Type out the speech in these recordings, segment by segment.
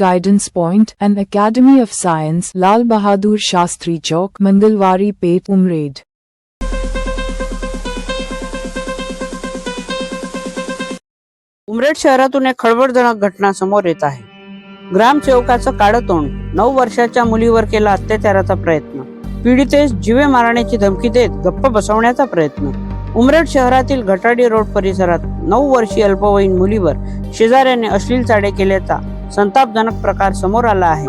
Guidance Point and Academy of Science, Lal Bahadur Shastri Chowk, Mandalwari Pet Umraid. Umred शहरातून एक खळबळजनक घटना समोर येत आहे. ग्रामसेवकाचं काळं तोंड नऊ वर्षाच्या मुलीवर केला अत्याचाराचा प्रयत्न. पीडितेस जीवे मारण्याची धमकी देत गप्प बसवण्याचा प्रयत्न. उमरेड शहरातील घटाडी रोड परिसरात नऊ वर्षीय अल्पवयीन मुलीवर शेजाऱ्याने अश्लील चाडे केल्याचा संतापजनक प्रकार समोर आला आहे.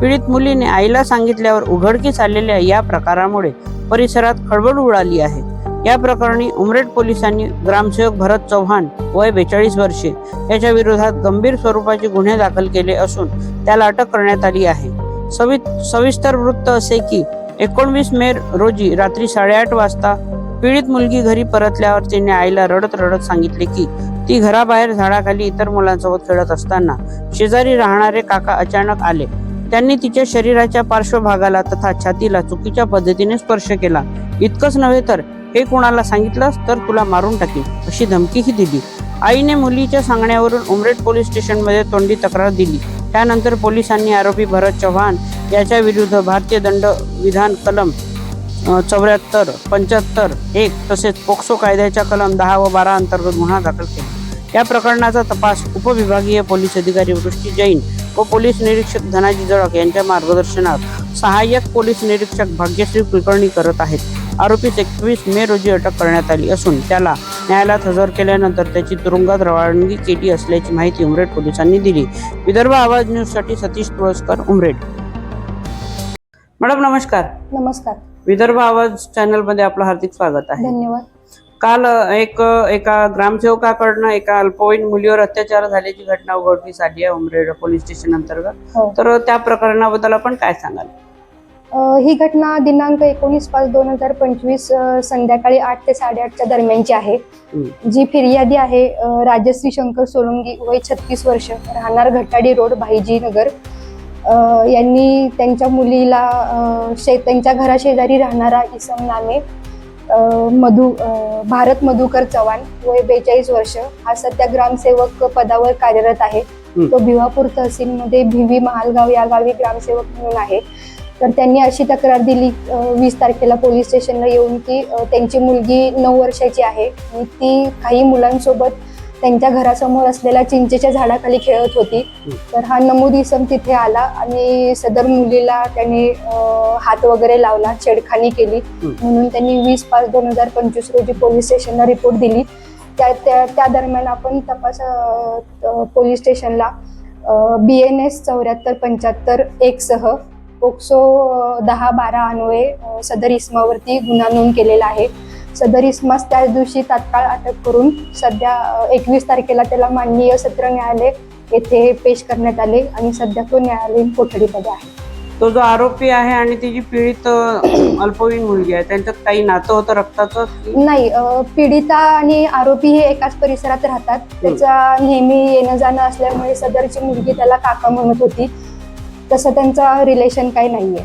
पीडित मुलीने आईला सांगितल्यावर उघडकीस आलेल्या या प्रकारामुळे परिसरात खळबळ उडाली आहे. या प्रकरणी उमरेड पोलिसांनी ग्रामसेवक भरत चव्हाण वय बेचाळीस वर्षे याच्या विरोधात गंभीर स्वरूपाचे गुन्हे दाखल केले असून त्याला अटक करण्यात आली आहे. सवि सविस्तर वृत्त असे की एकोणवीस मे रोजी रात्री साडेआठ वाजता पीडित मुलगी घरी परतल्यावर तिने आईला रडत रडत सांगितले की ती घराबाहेर झाडाखाली इतर मुलांसोबत खेळत असताना शेजारी राहणारे काका अचानक आले. त्यांनी तिच्या शरीराच्या पार्श्वभागाला तथा छातीला चुकीच्या पद्धतीने स्पर्श केला. इतकंच नव्हे तर हे कोणाला सांगितलंस तर तुला मारून टाकेल अशी धमकीही दिली. आईने मुलीच्या सांगण्यावरून उमरेड पोलीस स्टेशनमध्ये तोंडी तक्रार दिली. त्यानंतर पोलिसांनी आरोपी भरत चव्हाण याच्या विरुद्ध भारतीय दंड विधान कलम चौऱ्याहत्तर पंच्याहत्तर एक तसेच पोक्सो कायद्याच्या कलम दहा व बारा अंतर्गत गुन्हा दाखल केला. या प्रकरणाचा तपास उपविभागीय पोलीस अधिकारी वृष्टी जैन व पोलीस निरीक्षक धनाजी जळक यांच्या मार्गदर्शनात सहाय्यक पोलीस निरीक्षक भाग्यश्री कुलकर्णी करत आहेत. आरोपीस एकवीस मे रोजी अटक करण्यात आली असून त्याला न्यायालयात हजर केल्यानंतर त्याची तुरुंगात रवानगी केली असल्याची माहिती उमरेड पोलिसांनी दिली. विदर्भ आवाज न्यूजसाठी सतीश तुळसकर उमरेड. मॅडम नमस्कार. नमस्कार. विदर्भ आवाज चॅनलमध्ये आपलं हार्दिक स्वागत आहे. धन्यवाद. काल एक एका ग्रामसेवकाकडनं एका अल्पवयीन मुलीवर अत्याचार झाल्याची घटना उघडकीस आली आहे उमरेड पोलीस स्टेशन अंतर्गत. हो. तर त्या प्रकरणाबद्दल आपण काय सांगाल? ही घटना दिनांक एकोणीस पाच दोन हजार पंचवीस संध्याकाळी आठ ते साडेआठच्या दरम्यानची आहे. जी फिर्यादी आहे राजश्री शंकर सोलंगी वय छत्तीस वर्ष राहणार घटाडी रोड भाईजी नगर. यांनी त्यांच्या मुलीला शे त्यांच्या घराशेजारी राहणारा इसम नामे मधु भारत मधुकर चव्हाण वय बेचाळीस वर्ष हा सध्या ग्रामसेवक पदावर कार्यरत आहे. तो भिवापूर तहसीलमध्ये भिवी महालगाव या गावी ग्रामसेवक म्हणून आहे तर त्यांनी अशी तक्रार दिली वीस तारखेला पोलीस स्टेशनला येऊन की त्यांची मुलगी नऊ वर्षाची आहे आणि ती काही मुलांसोबत त्यांच्या घरासमोर असलेल्या चिंचेच्या झाडाखाली खेळत होती. तर हा नमूद इसम तिथे आला आणि सदर मुलीला त्याने हात वगैरे लावला छेडखानी केली. म्हणून त्यांनी वीस पाच दोन हजार पंचवीस रोजी पोलीस स्टेशनला रिपोर्ट दिली. त्या त्या त्या दरम्यान आपण तपास पोलीस स्टेशनला बी एन एस चौऱ्याहत्तर पंच्याहत्तर एक सह पोक्सो दहा बारा अन्वये सदर इस्मावरती गुन्हा नोंद केलेला आहे. सदर इस्मास त्याच दिवशी तात्काळ अटक करून सध्या एकवीस तारखेला त्याला माननीय सत्र न्यायालय येथे पेश करण्यात आले आणि सध्या तो न्यायालयीन कोठडीमध्ये आहे. तो जो आरोपी आहे आणि ती जी पीडित अल्पवयीन मुलगी आहे त्यांच्यात काही नातं होतं रक्ताचं? नाही पीडिता आणि आरोपी हे एकाच परिसरात राहतात. त्याचा नेहमी येणं जाणं असल्यामुळे सदरची मुलगी त्याला काका म्हणत होती. तसं त्यांचा रिलेशन काही नाहीये.